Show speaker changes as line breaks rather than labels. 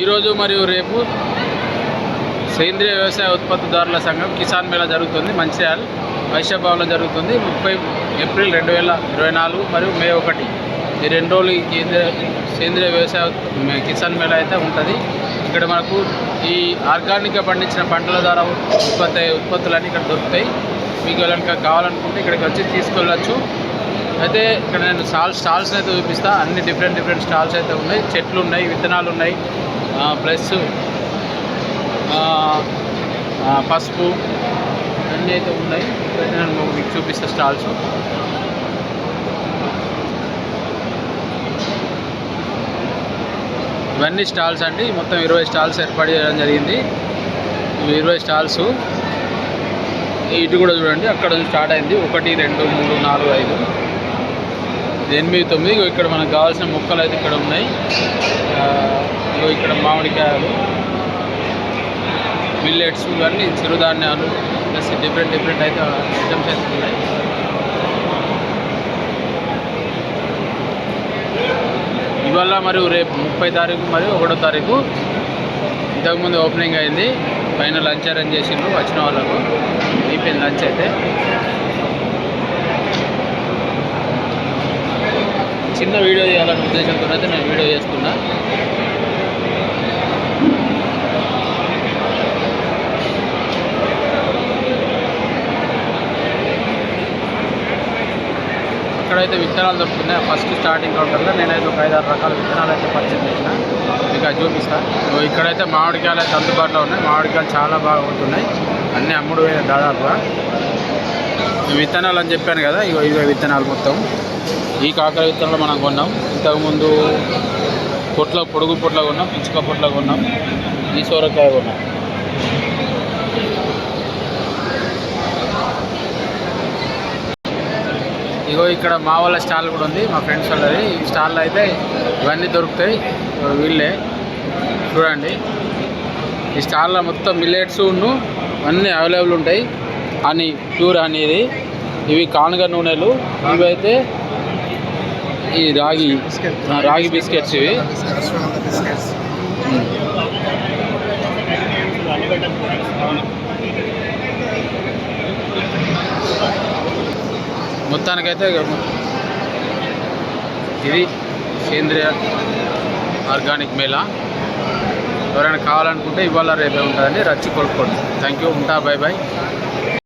ఈరోజు మరియు రేపు సేంద్రియ వ్యవసాయ ఉత్పత్తిదారుల సంఘం కిసాన్ మేళా జరుగుతుంది మంచిర్యాల వైశ్య జరుగుతుంది. ముప్పై ఏప్రిల్ రెండు వేల ఇరవై నాలుగు మరియు మే ఒకటి ఈ రెండు రోజులు కేంద్ర సేంద్రియ వ్యవసాయ కిసాన్ మేళా అయితే ఉంటుంది. ఇక్కడ మనకు ఈ ఆర్గానిక్గా పండించిన పంటల ద్వారా ఉత్పత్తి అయ్యే ఉత్పత్తులన్నీ ఇక్కడ దొరుకుతాయి. మీకు కనుక కావాలనుకుంటే ఇక్కడికి వచ్చి తీసుకెళ్ళచ్చు. అయితే ఇక్కడ నేను స్టాల్స్ స్టాల్స్ అయితే చూపిస్తా. అన్ని డిఫరెంట్ డిఫరెంట్ స్టాల్స్ అయితే ఉన్నాయి. చెట్లు ఉన్నాయి విత్తనాలు ఉన్నాయి. ప్లస్ పసుపు అన్నీ అయితే ఉన్నాయి. నేను మీకు చూపిస్తా స్టాల్స్. ఇవన్నీ స్టాల్స్ అండి. మొత్తం ఇరవై స్టాల్స్ ఏర్పాటు చేయడం జరిగింది. ఇరవై స్టాల్స్. ఇటు కూడా చూడండి అక్కడ స్టార్ట్ అయింది. ఒకటి రెండు మూడు నాలుగు ఐదు. ఎనిమిది తొమ్మిది. ఇక్కడ మనకు కావాల్సిన మొక్కలు అయితే ఇక్కడ ఉన్నాయి. మామిడికాయలు మిల్లెట్స్ ఇవన్నీ చిరుధాన్యాలు ప్లస్ డిఫరెంట్ డిఫరెంట్ అయితే ఐటమ్స్ అయితే ఉన్నాయి. ఇవాళ మరియు రేపు ముప్పై తారీఖు మరియు ఒకటో తారీఖు ఇంతకుముందు ఓపెనింగ్ అయింది. పైన లంచ్ అరేంజ్ చేసిండ్రు వచ్చిన వాళ్ళకు. అయిపోయింది లంచ్ అయితే. చిన్న వీడియో చేయాలనే ఉద్దేశంతో అయితే నేను వీడియో చేస్తున్నా. అక్కడైతే విత్తనాలు దొరుకుతున్నాయి. ఫస్ట్ స్టార్టింగ్ కౌంటర్లో నేనైతే ఒక ఐదారు రకాల విత్తనాలు అయితే పర్చేజ్ చేసిన. మీకు అది చూపిస్తాను ఇగో ఇక్కడైతే మామిడికాయలు అయితే అందుబాటులో ఉన్నాయి. మామిడికాయలు చాలా బాగా ఉంటున్నాయి. అన్నీ అమ్ముడు దాదాపుగా. విత్తనాలు అని చెప్పాను కదా ఇగో ఇవే విత్తనాలు మొత్తం. ఈ కాకర విత్తనాలు మనం కొన్నాం. ఇంతకుముందు పొట్ల పొడుగు పొట్ల కొన్నాం. పిచ్చుక పొట్ల కొన్నాం. ఈ సోరకాయ కొన్నాం. ఇగో ఇక్కడ మా వాళ్ళ స్టాల్ కూడా ఉంది మా ఫ్రెండ్స్ వాళ్ళది. ఈ స్టాల్లో అయితే ఇవన్నీ దొరుకుతాయి. వీళ్ళే. చూడండి. ఈ స్టాల్లో మొత్తం మిల్లెట్స్ ఉన్ను అన్నీ అవైలబుల్ ఉంటాయి. అని ప్యూర్ అనేది ఇవి కానుగ నూనెలు. ఇవైతే ఈ రాగి రాగి బిస్కెట్స్ ఇవి. మొత్తానికైతే ఇది సేంద్రియ ఆర్గానిక్ మేళా. ఎవరైనా కావాలనుకుంటే ఇవాళ రేపే ఉంటుందండి. రచ్చి కొనుక్కోండి. థ్యాంక్ యూ ఉంటా బాయ్ బాయ్